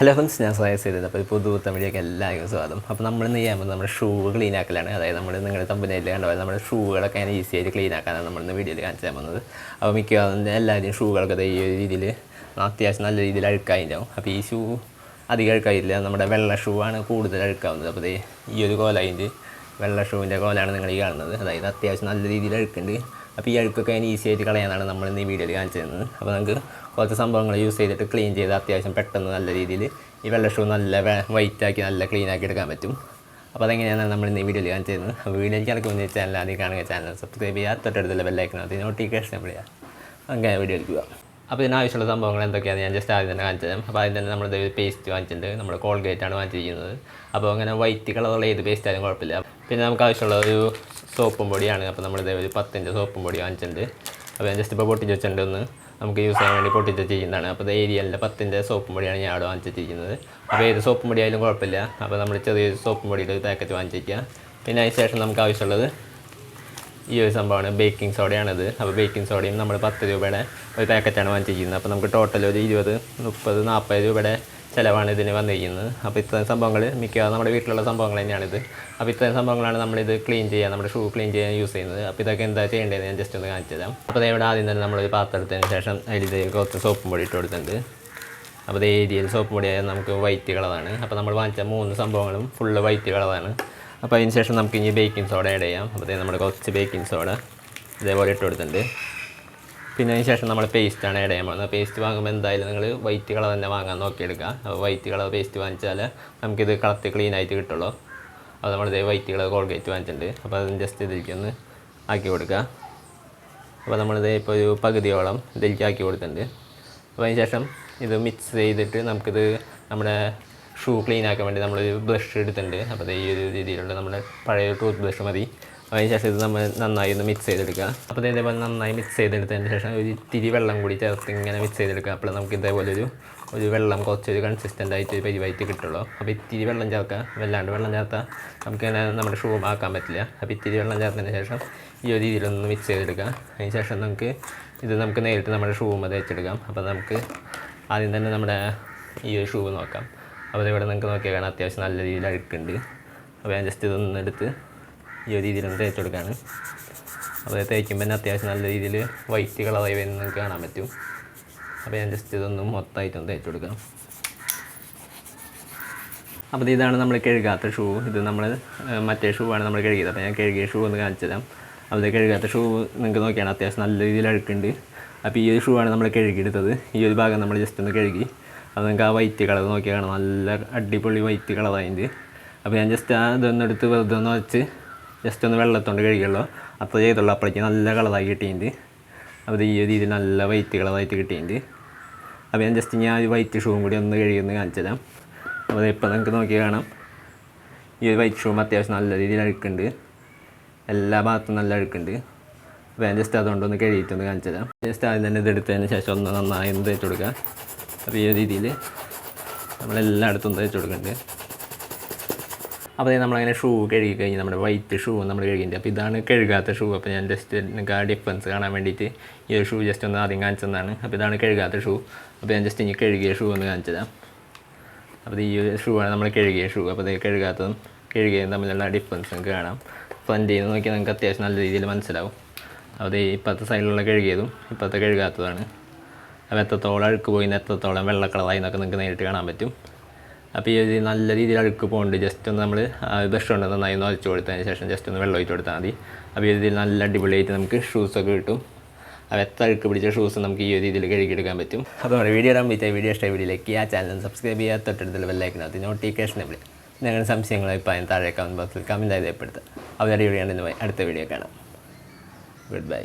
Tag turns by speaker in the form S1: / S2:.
S1: Hello friends ഞാൻ സഹായ ചെയ്തത്. അപ്പോൾ പുതു തമിഴിലേക്ക് എല്ലാവർക്കും സ്വാഗതം. അപ്പോൾ നമ്മൾ ഇന്ന് ചെയ്യാൻ പോകുന്നത് നമ്മുടെ ഷൂ ക്ലീൻ ആക്കലാണ്. അതായത് നമ്മൾ നിങ്ങളുടെ തമ്പനയിൽ കണ്ടത് നമ്മുടെ ഷൂകളൊക്കെ അതിന് ഈസി ആയിട്ട് ക്ലീൻ ആക്കാനാണ് നമ്മൾ ഇന്ന് വീഡിയോയിൽ കാണിച്ചു തരാൻ പോകുന്നത്. അപ്പോൾ മിക്കവാറും എല്ലാവരും ഷൂകളൊക്കെ ഈ ഒരു രീതിയിൽ അത്യാവശ്യം നല്ല രീതിയിൽ അഴുക്കായിട്ടുണ്ടാവും അപ്പോൾ ഈ ഷൂ അധികം അഴുക്കായില്ല നമ്മുടെ വെള്ള ഷൂ ആണ് കൂടുതൽ അഴുക്കാവുന്നത്. അപ്പോൾ ഈ ഒരു കോലായിട്ട് വെള്ള ഷൂവിന്റെ കോലാണ് നിങ്ങൾ ഈ കാണുന്നത്. അതായത് അത്യാവശ്യം നല്ല രീതിയിൽ അഴുക്കുണ്ട് അപ്പോൾ ഈ അഴുക്കൊക്കെ ഞാൻ ഈസി ആയിട്ട് കളയാനാണ് നമ്മൾ ഇന്ന് ഈ വീഡിയോയിൽ കാണിച്ചു തരുന്നത് അപ്പോൾ നമുക്ക് കുറച്ച് സംഭവങ്ങൾ യൂസ് ചെയ്തിട്ട് ക്ലീൻ ചെയ്ത് അത്യാവശ്യം പെട്ടെന്ന് നല്ല രീതിയിൽ ഈ വെള്ള ഷൂ നല്ല വൈറ്റ് ആക്കി നല്ല ക്ലീൻ ആക്കി എടുക്കാൻ പറ്റും. അപ്പോൾ അതെങ്ങനെയാണ് നമ്മൾ ഇന്ന് ഈ വീഡിയോയിൽ കാണിച്ചു തരുന്നത് അപ്പോൾ വീഡിയോയിൽ കിടക്കുന്ന ചാനൽ ആദ്യം കാണുക ചാനൽ സബ്സ്ക്രൈബ് ചെയ്യുക തൊട്ടടുത്തുള്ള ബെല്ലൈക്കണം അത് നോട്ടിഫിക്കേഷൻ ചെയ്യുക അങ്ങനെ വീഡിയോ പോകാം. അപ്പോൾ ഇതിനാവശ്യമുള്ള സംഭവങ്ങൾ എന്തൊക്കെയാണ് ഞാൻ ജസ്റ്റ് ആദ്യം തന്നെ കാണിച്ചു അപ്പോൾ ആദ്യം തന്നെ നമ്മളിത് പേസ്റ്റ് വാങ്ങിച്ചിട്ടുണ്ട്. നമ്മൾ കോൾഗേറ്റ് ആണ് വാങ്ങിച്ചിരിക്കുന്നത്. അപ്പോൾ അങ്ങനെ വൈറ്റ് കളറുള്ള ഏത് പേസ്റ്റ് ആയാലും കുഴപ്പമില്ല. പിന്നെ നമുക്ക് ആവശ്യമുള്ള ഒരു സോപ്പും പൊടിയാണ്. അപ്പോൾ നമ്മൾ ഇതേ ഒരു പത്തിന്റെ സോപ്പും പൊടി വാങ്ങിച്ചിട്ടുണ്ട്. അപ്പോൾ ഞാൻ ജസ്റ്റ് ഇപ്പോൾ പൊട്ടിച്ച് ഒന്ന്. നമുക്ക് യൂസ് ചെയ്യാൻ വേണ്ടി പൊട്ടിച്ച് അപ്പോൾ ഇത് ഏരിയലിന്റെ പത്തിന്റെ സോപ്പും പൊടിയാണ് ഞാൻ അവിടെ വാങ്ങിച്ചിരിക്കുന്നത് അപ്പോൾ ഏത് സോപ്പും പൊടി ആയാലും കുഴപ്പമില്ല. അപ്പോൾ നമ്മൾ ചെറിയൊരു സോപ്പും പൊടിയുടെ ഒരു പാക്കറ്റ് വാങ്ങിച്ചിരിക്കുക പിന്നെ അതിന് ശേഷം നമുക്ക് ആവശ്യമുള്ളത് ഈ ഒരു സംഭവമാണ്. ബേക്കിംഗ് സോഡയാണിത് അപ്പോൾ ബേക്കിംഗ് സോഡയും നമ്മൾ പത്ത് രൂപയുടെ ഒരു പാക്കറ്റാണ് വാങ്ങിച്ചിരിക്കുന്നത്. അപ്പോൾ നമുക്ക് ടോട്ടൽ ഒരു ഇരുപത് മുപ്പത് നാൽപ്പത് രൂപയുടെ ചിലവാണ് ഇതിന് വന്നിരിക്കുന്നത്. അപ്പോൾ ഇത്രയും സംഭവങ്ങൾ മിക്കവാറും നമ്മുടെ വീട്ടിലുള്ള സംഭവങ്ങൾ തന്നെയാണിത്. അപ്പോൾ ഇത്രയും സംഭവങ്ങളാണ് നമ്മളിത് ക്ലീൻ ചെയ്യാൻ നമ്മുടെ ഷൂ ക്ലീൻ ചെയ്യാൻ യൂസ് ചെയ്യുന്നത്. അപ്പോൾ ഇതൊക്കെ എന്താ ചെയ്യേണ്ടതെന്ന് ഞാൻ ജസ്റ്റ് ഒന്ന് കാണിച്ചു തരാം. അപ്പോൾ ഇവിടെ ആദ്യം തന്നെ നമ്മളൊരു പാത്രം എടുത്തതിന് ശേഷം അതിൽ കുറച്ച് സോപ്പും പൊടി ഇട്ട് കൊടുത്തിട്ടുണ്ട്. അപ്പോൾ ഇത് ഏരിയയിൽ സോപ്പ് പൊടിയായാലും നമുക്ക് വൈറ്റ് കളറാണ് അപ്പോൾ നമ്മൾ വാങ്ങിച്ച മൂന്ന് സംഭവങ്ങളും ഫുള്ള് വൈറ്റ് കളറാണ് അപ്പോൾ അതിന് ശേഷം നമുക്ക് ഇനി ബേക്കിംഗ് സോഡ ആഡ് ചെയ്യാം. അപ്പോൾ നമ്മൾ കുറച്ച് ബേക്കിംഗ് സോഡ ഇതേപോലെ ഇട്ട് കൊടുത്തിട്ടുണ്ട്. പിന്നെ അതിന് ശേഷം നമ്മൾ പേസ്റ്റാണ് ആഡ് ചെയ്യാൻ പോകുന്നത്. പേസ്റ്റ് വാങ്ങുമ്പോൾ എന്തായാലും നിങ്ങൾ വൈറ്റ് കളർ തന്നെ വാങ്ങാൻ നോക്കിയെടുക്കുക. അപ്പോൾ വൈറ്റ് കളർ പേസ്റ്റ് വാങ്ങിച്ചാൽ നമുക്കിത് കളത്തി ക്ലീൻ ആയിട്ട് കിട്ടുള്ളൂ. അപ്പോൾ നമ്മൾ ഇതേ വൈറ്റ് കളർ കോൾഗേറ്റ് വാങ്ങിച്ചിട്ടുണ്ട്. അപ്പോൾ അതിന് ജസ്റ്റ് ഇതിലേക്ക് ഒന്ന് ആക്കി കൊടുക്കുക. അപ്പോൾ നമ്മളിത് ഇപ്പോൾ ഒരു പകുതിയോളം ഇതിലേക്ക് ആക്കി കൊടുത്തിട്ടുണ്ട്. അപ്പോൾ അതിന് ശേഷം ഇത് മിക്സ് ചെയ്തിട്ട് നമുക്കിത് നമ്മുടെ ഷൂ ക്ലീൻ ആക്കാൻ വേണ്ടി നമ്മളൊരു ബ്രഷ് എടുത്തിട്ടുണ്ട്. അപ്പോൾ ഈ ഒരു രീതിയിലുള്ള നമ്മുടെ പഴയ ടൂത്ത് ബ്രഷ് മതി. അതിന് ശേഷം ഇത് നമ്മൾ നന്നായി ഒന്ന് മിക്സ് ചെയ്തെടുക്കുക. അപ്പോൾ ഇതേപോലെ നന്നായി മിക്സ് ചെയ്തെടുത്തതിന് ശേഷം ഒരു തിരി വെള്ളം കൂടി ചേർത്ത് ഇങ്ങനെ മിക്സ് ചെയ്തെടുക്കുക. അപ്പോൾ നമുക്ക് ഇതേപോലെ ഒരു ഒരു വെള്ളം കുറച്ചൊരു കൺസിസ്റ്റന്റ് ആയിട്ട് ഒരു പരിവായിട്ട് കിട്ടുള്ളൂ. അപ്പോൾ ഇത്തിരി വെള്ളം ചേർക്കുക. വല്ലാണ്ട് വെള്ളം ചേർത്താൽ നമുക്കിങ്ങനെ നമ്മുടെ ഷൂ ആക്കാൻ പറ്റില്ല. അപ്പോൾ ഇത്തിരി വെള്ളം ചേർത്തതിന് ശേഷം ഈ ഒരു രീതിയിലൊന്ന് മിക്സ് ചെയ്തെടുക്കുക. അതിന് ശേഷം നമുക്ക് ഇത് നമുക്ക് നേരിട്ട് നമ്മുടെ ഷൂ വെച്ചെടുക്കാം. അപ്പോൾ നമുക്ക് ആദ്യം തന്നെ നമ്മുടെ ഈ ഒരു ഷൂ നോക്കാം. അപ്പോൾ ഇവിടെ നിങ്ങൾക്ക് നോക്കിയാൽ കാണാം. അത്യാവശ്യം നല്ല രീതിയിൽ അഴുക്കുണ്ട്. അപ്പോൾ ഞാൻ ജസ്റ്റ് ഇതൊന്ന് എടുത്ത് ഈ ഒരു രീതിയിലൊന്ന് തേച്ച് കൊടുക്കുകയാണ്. അപ്പോൾ തേക്കുമ്പോൾ തന്നെ അത്യാവശ്യം നല്ല രീതിയിൽ വൈറ്റ് കളറായി വരുന്ന നിങ്ങൾക്ക് കാണാൻ പറ്റും. അപ്പോൾ ഞാൻ ജസ്റ്റ് ഇതൊന്ന് മൊത്തമായിട്ടൊന്ന് തേച്ച് കൊടുക്കാം. അപ്പോൾ ഇതാണ് നമ്മൾ കഴുകാത്ത ഷൂ. ഇത് നമ്മൾ മറ്റേ ഷൂ ആണ് നമ്മൾ കഴുകിയത്. അപ്പോൾ ഞാൻ കഴുകിയ ഷൂ ഒന്ന് കാണിച്ചു തരാം. അപ്പോൾ കഴുകാത്ത ഷൂ നിങ്ങൾക്ക് നോക്കിയാണ് അത്യാവശ്യം നല്ല രീതിയിൽ അഴുക്കുണ്ട്. അപ്പോൾ ഈ ഒരു ഷൂ ആണ് നമ്മൾ കഴുകിയെടുത്തത്. ഈ ഒരു ഭാഗം നമ്മൾ ജസ്റ്റ് ഒന്ന് കഴുകി. അപ്പോൾ നിങ്ങൾക്ക് ആ വൈറ്റ് കളർ നോക്കിയാണ് നല്ല അടിപൊളി വൈറ്റ് കളറായിട്ട് അപ്പോൾ ഞാൻ ജസ്റ്റ് ആ ഇതൊന്ന് എടുത്ത് വെറുതെ ഒന്ന് വെച്ച് ജസ്റ്റ് ഒന്ന് വെള്ളത്തോണ്ട് കഴുകിയുള്ളൂ. അത്ര ചെയ്തുള്ളൂ. അപ്പോഴേക്ക് നല്ല കളറായി കിട്ടിയിട്ടുണ്ട് അപ്പോൾ ഈ ഒരു രീതിയിൽ നല്ല വൈറ്റ് കളറായിട്ട് കിട്ടിയിട്ടുണ്ട് അപ്പോൾ ഞാൻ ജസ്റ്റ് ഞാൻ ഒരു വൈറ്റ് ഷൂവും കൂടി ഒന്ന് കഴുകിയൊന്ന് കാണിച്ചു തരാം അപ്പോൾ ഇപ്പോൾ നമുക്ക് നോക്കി കാണാം. ഈ ഒരു വൈറ്റ് ഷൂവും അത്യാവശ്യം നല്ല രീതിയിൽ അഴുക്കുണ്ട്. എല്ലാ ഭാഗത്തും നല്ല അഴുക്കുണ്ട്. അപ്പോൾ ഞാൻ ജസ്റ്റ് അതുകൊണ്ടൊന്ന് കഴുകിയിട്ടൊന്ന് കാണിച്ചു തരാം ജസ്റ്റ് ആദ്യം തന്നെ ഇതെടുത്തതിന് ശേഷം ഒന്ന് നന്നായി ഒന്ന് തേച്ച് കൊടുക്കുക അപ്പോൾ ഈ രീതിയിൽ നമ്മളെല്ലായിടത്തും തയ്ച്ചു കൊടുക്കുന്നുണ്ട്. അപ്പോൾ നമ്മളങ്ങനെ ഷൂ കഴുകി കഴിഞ്ഞ് നമ്മുടെ വൈറ്റ് ഷൂ നമ്മൾ കഴുകിയിട്ട് അപ്പോൾ ഇതാണ് കഴുകാത്ത ഷൂ. അപ്പോൾ ഞാൻ ജസ്റ്റ് നിങ്ങൾക്ക് ആ ഡിഫറൻസ് കാണാൻ വേണ്ടിയിട്ട് ഈ ഒരു ഷൂ ജസ്റ്റ് ഒന്ന് ആദ്യം കാണിച്ചതാണ് അപ്പോൾ ഇതാണ് കഴുകാത്ത ഷൂ. അപ്പോൾ ഞാൻ ജസ്റ്റ് ഇനി കഴുകിയ ഷൂ ഒന്ന് കാണിച്ചതാണ് അപ്പോൾ ഈ ഒരു ഷൂ ആണ് നമ്മൾ കഴുകിയ ഷൂ. അപ്പോൾ ഇത് കഴുകാത്തതും കഴുകിയതും തമ്മിലുള്ള ഡിഫറൻസ് നമുക്ക് കാണാം. ഫ്രണ്ടിൽ നിന്ന് നോക്കിയാൽ നിങ്ങൾക്ക് അത്യാവശ്യം നല്ല രീതിയിൽ മനസ്സിലാവും. അപ്പോൾ ഇപ്പോഴത്തെ സൈഡിലുള്ള കഴുകിയതും ഇപ്പോഴത്തെ കഴുകാത്തതാണ് അപ്പോൾ എത്രത്തോളം അഴുക്ക് പോയി എത്രത്തോളം വെള്ളക്കളറായി എന്നൊക്കെ നിങ്ങൾക്ക് നേരിട്ട് കാണാൻ പറ്റും. അപ്പോൾ ഈ ഒരു നല്ല രീതിയിൽ അഴുക്ക് പോകുന്നുണ്ട് ജസ്റ്റ് ഒന്ന് നമ്മൾ ബ്രഷ് കൊണ്ട് നന്നായി ഒന്ന് ഒഴിച്ചു കൊടുത്തതിന് ശേഷം ജസ്റ്റ് ഒന്ന് വെള്ളം ഒഴിച്ച് കൊടുത്താൽ മതി. അപ്പോൾ ഈ രീതിയിൽ നല്ല അടിപൊളിയായിട്ട് നമുക്ക് ഷൂസൊക്കെ കിട്ടും. അപ്പോൾ എത്ര അഴുക്ക് പിടിച്ച ഷൂസ് നമുക്ക് ഈ ഒരു രീതിയിൽ കഴുകിയെടുക്കാൻ പറ്റും. അപ്പോൾ നമ്മുടെ വീഡിയോ ഇടാൻ വീഡിയോ ഇഷ്ടമായ ലൈക്ക് ആ ചാനൽ സബ്സ്ക്രൈബ് ചെയ്യാത്ത തൊട്ടടുത്തുള്ള ബെല്ലൈക്കിനകത്ത് നോട്ടിഫിക്കേഷൻ എവിടെ നിങ്ങളുടെ സംശയങ്ങളോ അഭിപ്രായം താഴെ കമന്റ് ബോക്സിൽ കമന്റ് ചെയ്ത് ഏർപ്പെടുത്തുക അവരുടെ വീഡിയോ അടുത്ത വീഡിയോ കാണാം. Good bye